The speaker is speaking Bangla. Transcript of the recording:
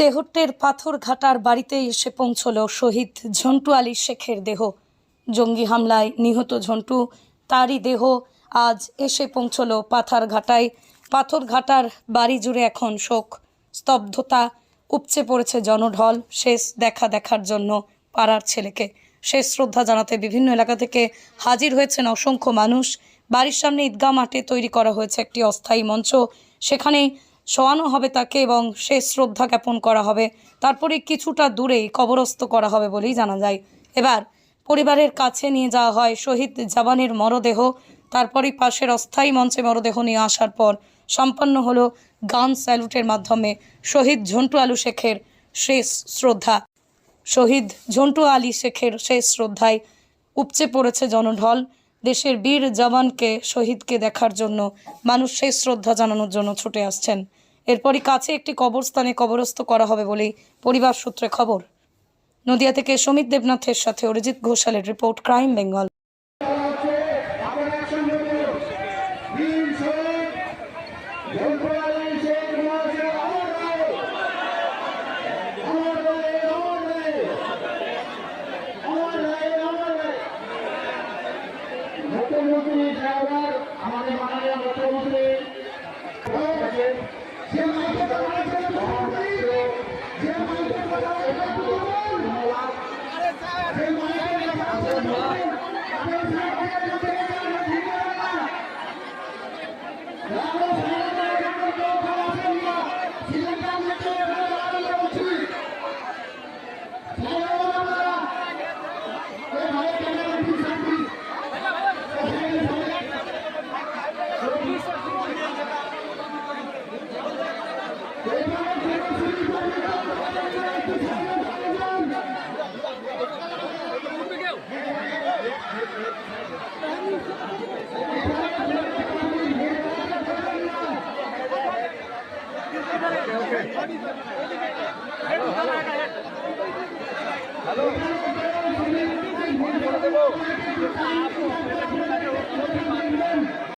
তেহট্টের পাথরঘাটার বাড়িতে এসে পৌঁছল শহীদ ঝন্টু আলী শেখের দেহ। জঙ্গি হামলায় নিহত ঝন্টু, তারই দেহ আজ এসে পৌঁছল পাথারঘাটায় পাথরঘাটার বাড়ি জুড়ে এখন শোক, স্তব্ধতা, উপচে পড়েছে জনঢল, শেষ দেখা দেখার জন্য পাড়ার ছেলেকে। শেষ শ্রদ্ধা জানাতে বিভিন্ন এলাকা থেকে হাজির হয়েছেন অসংখ্য মানুষ। বাড়ির সামনে ঈদগাহ মাঠে তৈরি করা হয়েছে একটি অস্থায়ী মঞ্চ। সেখানেই শোয়ানো হবে তাকে এবং শেষ শ্রদ্ধা জ্ঞাপন করা হবে। তারপরে কিছুটা দূরেই কবরস্থ করা হবে বলেই জানা যায়। এবার পরিবারের কাছে নিয়ে যাওয়া হয় শহীদ জাবানের মরদেহ। তারপরেই পাশের অস্থায়ী মঞ্চে মরদেহ নিয়ে আসার পর সম্পন্ন হলো গান স্যালুটের মাধ্যমে শহীদ ঝন্টু আলু শেখের শেষ শ্রদ্ধা। শহীদ ঝন্টু আলী শেখের শেষ শ্রদ্ধায় উপচে পড়েছে জনঢল। দেশের বীর জওয়ানকে, শহীদকে দেখার জন্য মানুষ সেই শ্রদ্ধা জানানোর জন্য ছুটে আসছেন। এরপরই কাছে একটি কবরস্থানে কবরস্থ করা হবে বলেই পরিবার সূত্রে খবর। নদিয়া থেকে সমিত দেবনাথের সাথে অরিজিৎ ঘোষালের রিপোর্ট ক্রাইম বেঙ্গল। আমাদের মাননীয় মুখ্যমন্ত্রী। যে মাইকে কথা যে মাইকে কথা যে মাইকে কথা বলছে হ্যালো